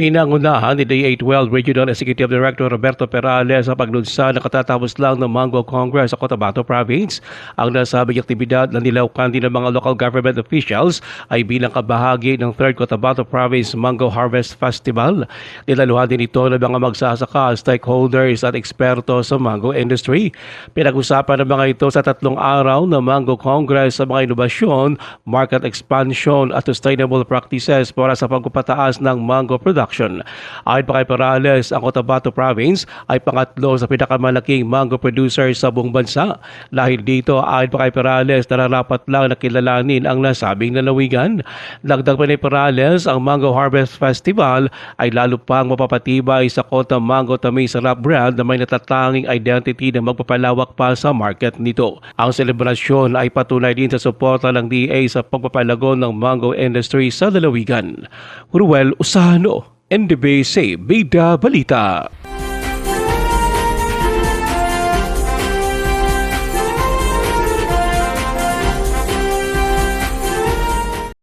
Pinangunahan ni DA12 Regional Executive Director Roberto Perales sa paglunsa na katatapos lang ng Mango Congress sa Cotabato Province. Ang nasabing aktibidad na nilaukan din ng mga local government officials ay bilang kabahagi ng 3rd Cotabato Province Mango Harvest Festival. Nilaluhan din ito ng mga magsasaka, stakeholders at eksperto sa mango industry. Pinag-usapan ng mga ito sa tatlong araw ng Mango Congress sa mga inobasyon, market expansion at sustainable practices para sa pagpapataas ng mango production. Ayon pa kay Perales, ang Cotabato Province ay pangatlo sa pinakamalaking mango producer sa buong bansa. Dahil dito, ayon pa kay Perales, nararapat lang na kilalanin ang nasabing lalawigan. Dagdag pa ni Perales, ang Mango Harvest Festival ay lalo pang mapapatibay sa Kota Mango Tamay Sarap brand na may natatanging identity na magpapalawak pa sa market nito. Ang selebrasyon ay patunay din sa suporta ng DA sa pagpapalago ng mango industry sa lalawigan. Ruel Usano, NDBC Bida Balita.